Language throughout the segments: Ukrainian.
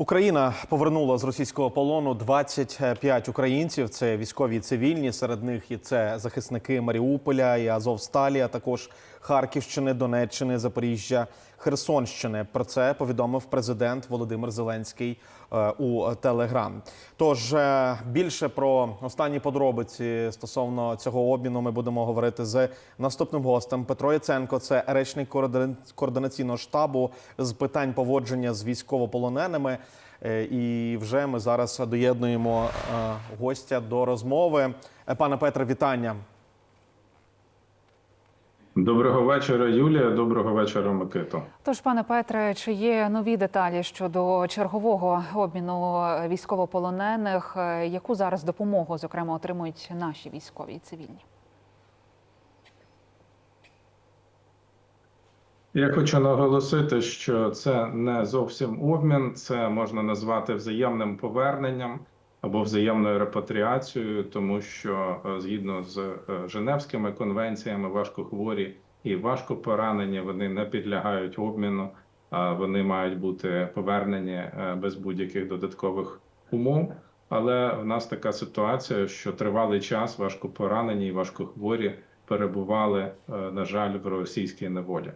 Україна повернула з російського полону 25 українців. Це військові і цивільні. Серед них і це захисники Маріуполя і Азовсталі, а також Харківщини, Донеччини, Запоріжжя, Херсонщини. Про це повідомив президент Володимир Зеленський у Телеграм. Тож е, більше про останні подробиці стосовно цього обміну ми будемо говорити з наступним гостем. Петро Яценко, це речник координаційного штабу з питань поводження з військовополоненими. Е, І вже ми зараз доєднуємо е, гостя до розмови. Е, Пане Петре, вітання. Доброго вечора, Юлія. Доброго вечора, Микито. Тож, пане Петре, чи є нові деталі щодо чергового обміну військовополонених? Е, Яку зараз допомогу, зокрема, отримують наші військові і цивільні? Я хочу наголосити, що це не зовсім обмін, це можна назвати взаємним поверненням або взаємною репатріацією, тому що е, згідно з е, Женевськими конвенціями важкохворі і важко поранені вони не підлягають обміну, а вони мають бути повернені е, без будь-яких додаткових умов. Але в нас така ситуація, що тривалий час важко поранені і важкохворі перебували, на жаль, в російській неволі.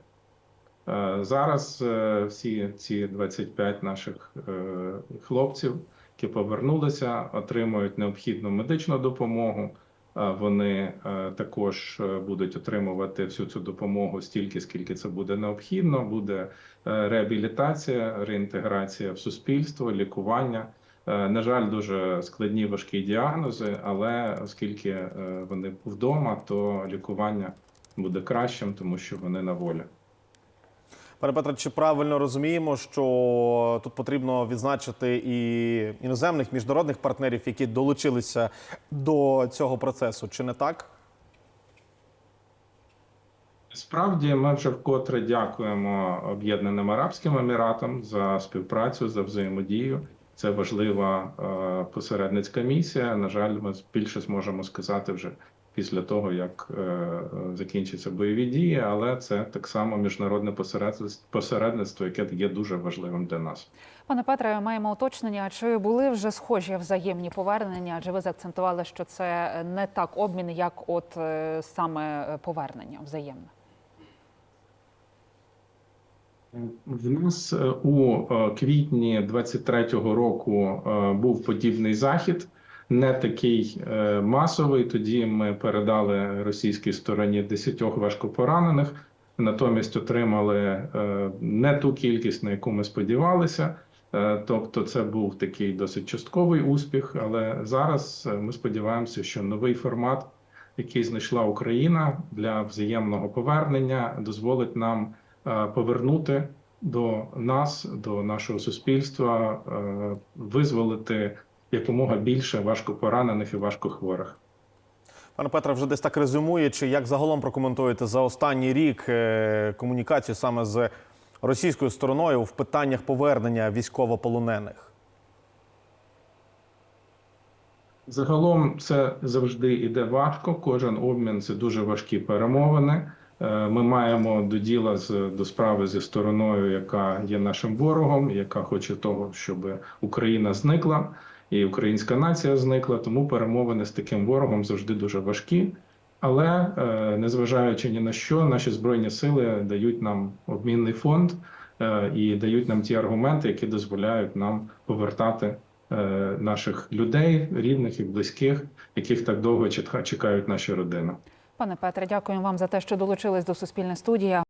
Зараз всі ці 25 наших хлопців, які повернулися, отримують необхідну медичну допомогу. Вони е, також е, будуть отримувати всю цю допомогу стільки, скільки це буде необхідно. Буде е, реабілітація, реінтеграція в суспільство, лікування. На жаль, дуже складні важкі діагнози, але оскільки вони вдома, то лікування буде кращим, тому що вони на волі. Пане Петре, чи правильно розуміємо, що тут потрібно відзначити і іноземних міжнародних партнерів, які долучилися до цього процесу, чи не так? Справді, ми вже вкотре дякуємо Об'єднаним Арабським Еміратам за співпрацю, за взаємодію. Це важлива е, посередницька місія. На жаль, ми більше зможемо сказати вже після того, як е, е, закінчаться бойові дії, але це так само міжнародне посередництво, яке є дуже важливим для нас. Пане Петре, маємо уточнення. Чи були вже схожі взаємні повернення? Адже ви заакцентували, що це не так обмін, як от е, саме повернення взаємне. В нас у квітні 23-го року був подібний захід, не такий е, масовий. Тоді ми передали російській стороні 10 важкопоранених, натомість отримали е, не ту кількість, на яку ми сподівалися. Е, Тобто, це був такий досить частковий успіх. Але зараз ми сподіваємося, що новий формат, який знайшла Україна для взаємного повернення, дозволить нам повернути до нас, до нашого суспільства, визволити якомога більше важкопоранених і важкохворих. Пане Петре, вже десь так резюмуючи, як загалом прокоментуєте за останній рік е, комунікацію саме з російською стороною в питаннях повернення військовополонених? Загалом це завжди іде важко. Кожен обмін це дуже важкі перемовини. Е, Ми маємо до діла з до справи зі стороною, яка є нашим ворогом, яка хоче того, щоб Україна зникла і українська нація зникла. Тому перемовини з таким ворогом завжди дуже важкі. Але е, незважаючи ні на що, наші збройні сили дають нам обмінний фонд е, і дають нам ті аргументи, які дозволяють нам повертати е, наших людей, рідних і близьких, яких так довго чекають наші родини. Пане Петре, дякуємо вам за те, що долучились до Суспільне студія.